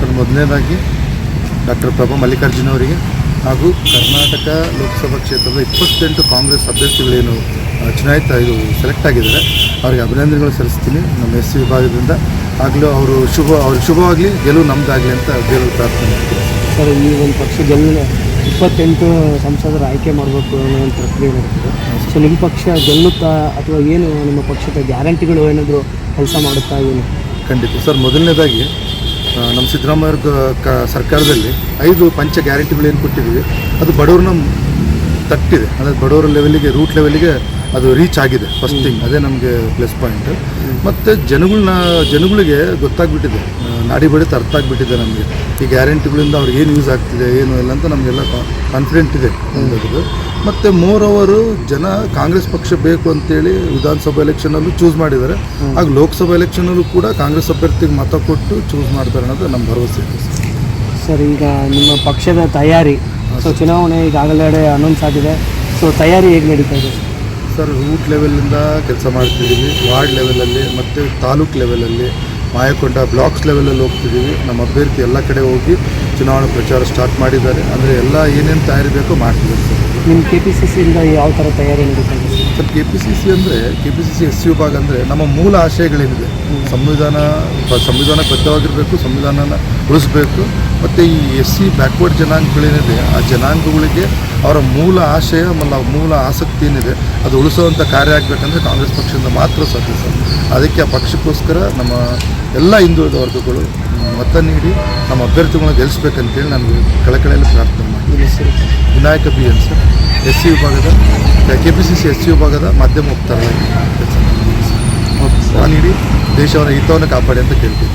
Sir ಮೊದಲನೇದಾಗಿ doctor Prabha Mallikarjuna ಅವರಿಗೆ ಹಾಗೂ ಕರ್ನಾಟಕ ಲೋಕಸಭಾ ಕ್ಷೇತ್ರದ ಇಪ್ಪತ್ತೆಂಟು ಕಾಂಗ್ರೆಸ್ ಅಭ್ಯರ್ಥಿಗಳೇನು ಚುನಾಯಿತ ಇದು ಸೆಲೆಕ್ಟ್ ಆಗಿದ್ದಾರೆ ಅವರಿಗೆ ಅಭಿನಂದನೆಗಳು ಸಲ್ಲಿಸ್ತೀನಿ. ನಮ್ಮ ಎಸ್ ಸಿ ವಿಭಾಗದಿಂದ ಆಗಲೂ ಅವರು ಶುಭ ಅವ್ರು ಶುಭವಾಗಲಿ ಗೆಲುವು ನಮ್ಮದಾಗಲಿ ಅಂತ ದೇವರು ಪ್ರಾರ್ಥನೆ ಮಾಡ್ತೀನಿ. ಸರ್ ಈ ಒಂದು ಪಕ್ಷ ಗೆಲ್ಲ ಇಪ್ಪತ್ತೆಂಟು ಸಂಸದರು ಆಯ್ಕೆ ಮಾಡಬೇಕು ಅನ್ನೋ ಒಂದು ಪ್ರಕ್ರಿಯೆ ನಡೀತದೆ ಸೊ ನಿಮ್ಮ ಪಕ್ಷ ಗೆಲ್ಲುತ್ತಾ ಅಥವಾ ಏನು ನಿಮ್ಮ ಪಕ್ಷದ ಗ್ಯಾರಂಟಿಗಳು ಏನಾದರೂ ಕೆಲಸ ಮಾಡುತ್ತಾ ಏನು? ಖಂಡಿತ. ಸರ್ ಮೊದಲನೇದಾಗಿ ನಮ್ಮ ಸಿದ್ದರಾಮಯ್ಯ ಕ, ಸರ್ಕಾರದಲ್ಲಿ ಐದು ಪಂಚ ಗ್ಯಾರಂಟಿಗಳೇನು ಕೊಟ್ಟಿದ್ದೀವಿ. ಅದು ಬಡವ್ರನ್ನ ತಟ್ಟಿದೆ. ಅಂದರೆ ಬಡವರ ಲೆವೆಲಿಗೆ ರೂಟ್ ಲೆವೆಲಿಗೆ ಅದು ರೀಚ್ ಆಗಿದೆ ಫಸ್ಟ್ ಥಿಂಗ್ ಅದೇ ನಮಗೆ ಪ್ಲಸ್ ಪಾಯಿಂಟ್ ಮತ್ತು ಜನಗಳನ್ನ ಜನಗಳಿಗೆ ಗೊತ್ತಾಗ್ಬಿಟ್ಟಿದೆ. ನಾಡಿ ಬಡಿತ ಅರ್ಥ ಆಗಿಬಿಟ್ಟಿದೆ ನಮಗೆ. ಈ ಗ್ಯಾರಂಟಿಗಳಿಂದ ಅವ್ರಿಗೆ ಏನು ಯೂಸ್ ಆಗ್ತಿದೆ ಏನು ಇಲ್ಲ ಅಂತ ನಮಗೆಲ್ಲ ಕಾನ್ಫಿಡೆಂಟ್ ಇದೆ ಮತ್ತು ಮೋರ್ ಅವರು ಜನ ಕಾಂಗ್ರೆಸ್ ಪಕ್ಷ ಬೇಕು ಅಂತೇಳಿ ವಿಧಾನಸಭಾ ಎಲೆಕ್ಷನಲ್ಲೂ ಚೂಸ್ ಮಾಡಿದ್ದಾರೆ. ಆಗ ಲೋಕಸಭಾ ಎಲೆಕ್ಷನಲ್ಲೂ ಕೂಡ ಕಾಂಗ್ರೆಸ್ ಅಭ್ಯರ್ಥಿಗೆ ಮತ ಕೊಟ್ಟು ಚೂಸ್ ಮಾಡ್ತಾರೆ ಅನ್ನೋದು ನಮ್ಮ ಭರವಸೆ. ಇದೆ ಸರ್ ಸರ್ ಈಗ ನಿಮ್ಮ ಪಕ್ಷದ ತಯಾರಿ ಸೊ ಚುನಾವಣೆ ಈಗಾಗಲೇ ಅನೌನ್ಸ್ ಆಗಿದೆ. ಸೊ ತಯಾರಿ ಹೇಗೆ ನಡೀತಾ ಇದೆ? ಸರ್ ರೂಟ್ ಲೆವೆಲಿಂದ ಕೆಲಸ ಮಾಡ್ತಿದ್ದೀವಿ. ವಾರ್ಡ್ ಲೆವೆಲಲ್ಲಿ ಮತ್ತು ತಾಲೂಕ್ ಲೆವೆಲಲ್ಲಿ ಮಾಯಕೊಂಡ ಬ್ಲಾಕ್ಸ್ ಲೆವೆಲಲ್ಲಿ ಹೋಗ್ತಿದ್ದೀವಿ. ನಮ್ಮ ಅಭ್ಯರ್ಥಿ ಎಲ್ಲ ಕಡೆ ಹೋಗಿ ಚುನಾವಣಾ ಪ್ರಚಾರ ಸ್ಟಾರ್ಟ್ ಮಾಡಿದ್ದಾರೆ. ಅಂದರೆ ಎಲ್ಲ ಏನೇನು ತಯಾರಿ ಬೇಕೋ ಮಾಡ್ತಿದ್ದಾರೆ ಸರ್. ನಿಮ್ಮ ಕೆ ಪಿ ಸಿ ಸಿಯಿಂದ ಯಾವ ಥರ ತಯಾರಿ sir? K P C C ಅಂದರೆ K P C C S U ಭಾಗ ಅಂದರೆ ನಮ್ಮ ಮೂಲ ಆಶಯಗಳೇನಿದೆ. ಸಂವಿಧಾನ ಸಂವಿಧಾನ ಬದ್ಧವಾಗಿರಬೇಕು ಸಂವಿಧಾನನ ಉಳಿಸ್ಬೇಕು. ಮತ್ತು ಈ ಎಸ್ ಸಿ ಬ್ಯಾಕ್ವರ್ಡ್ ಜನಾಂಗಗಳೇನಿದೆ ಆ ಜನಾಂಗಗಳಿಗೆ ಅವರ ಮೂಲ ಆಶಯ ಮತ್ತು ಮೂಲ ಆಸಕ್ತಿ ಏನಿದೆ ಅದು ಉಳಿಸುವಂಥ ಕಾರ್ಯ ಆಗಬೇಕಂದ್ರೆ ಕಾಂಗ್ರೆಸ್ ಪಕ್ಷದಿಂದ ಮಾತ್ರ ಸಾಧ್ಯ ಸರ್. ಅದಕ್ಕೆ ಆ ಪಕ್ಷಕ್ಕೋಸ್ಕರ ನಮ್ಮ ಎಲ್ಲ ಹಿಂದುಳಿದ ವರ್ಗಗಳು ಮತ ನೀಡಿ ನಮ್ಮ ಅಭ್ಯರ್ಥಿಗಳನ್ನ ಗೆಲ್ಲಿಸ್ಬೇಕಂತೇಳಿ ನಾನು ಕಳಕಳಿಯಲ್ಲಿ ಪ್ರಾರ್ಥನೆ ಮಾಡ್ತೀನಿ. Sir. Vinayaka B N sir. S C ವಿಭಾಗದ K P C C S C ವಿಭಾಗದ ಮಾಧ್ಯಮ ಕೆಲಸ ನೀಡಿ ಸರ್. ನಾನು ಹಿತವನ್ನು ಕಾಪಾಡಿ ಅಂತ ಕೇಳ್ತೀನಿ